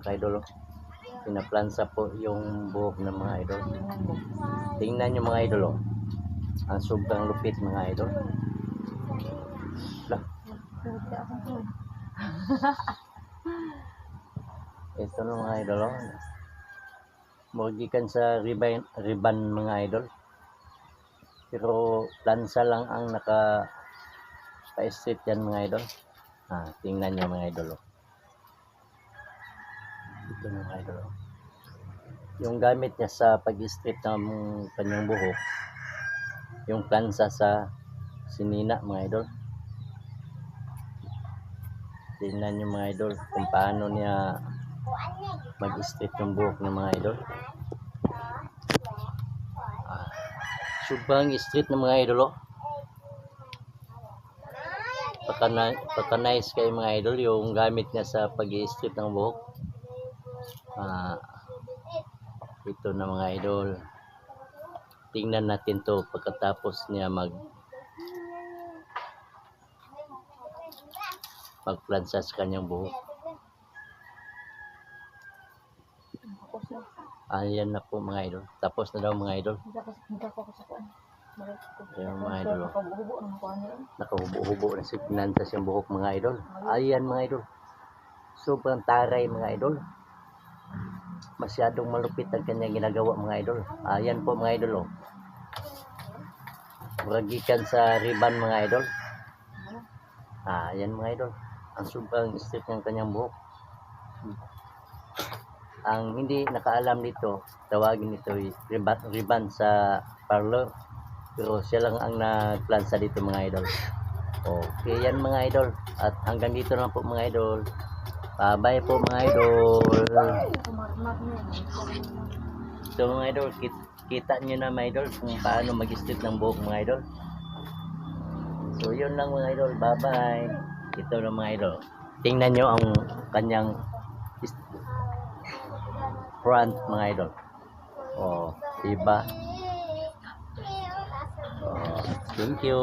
mga kaidol. oh. Pinaplansa po yung buhok ng mga idol. Tingnan nyo mga idol. Oh. Ang sobrang lupit mga idol. Ito na mga idol. Oh. Magikan sa riban, riban mga idol. Pero plansa lang ang naka pa-straight yan mga idol. Ah, tingnan nyo mga idol. Oh. Ito mga idol. oh. Yung gamit niya sa pag-straight ng kanyang buhok, yung plansa sa sinina mga idol. Tingnan nyo mga idol kung paano niya mag-straight yung buhok ng mga idol. Ah, sobrang straight ng mga idol oh. Pagka, na, pagka nice kayo mga idol yung gamit niya sa pag-straight ng buhok. Ah, ito na mga idol. Tingnan natin to pagkatapos niya mag magplansa sa kanyang buhok. Ayan na po mga idol. Tapos na daw mga idol. Ayan mga idol. oh. Nakahubo-hubo na si Pinantas yung buhok mga idol. Ayan mga idol. Sobrang taray mga idol. Masyadong malupit ang kanyang ginagawa mga idol. Ayan po mga idol oh. Muragikan sa riban mga idol. Ah, ayan mga idol. Ang sobrang straight ng kanyang buhok. Ang hindi nakaalam dito, tawagin ito ay riban, riban sa parlor. Pero siya lang ang nagplansa dito mga idol. Okay, yan mga idol. At hanggang dito na po mga idol. Bye-bye po mga idol. So mga idol, kit- kita nyo na mga idol kung paano mag-strip ng buhok mga idol. So yun lang mga idol, bye bye. Ito na mga idol. Tingnan nyo ang kanyang front mga idol. Oh, diba? Oh, thank you.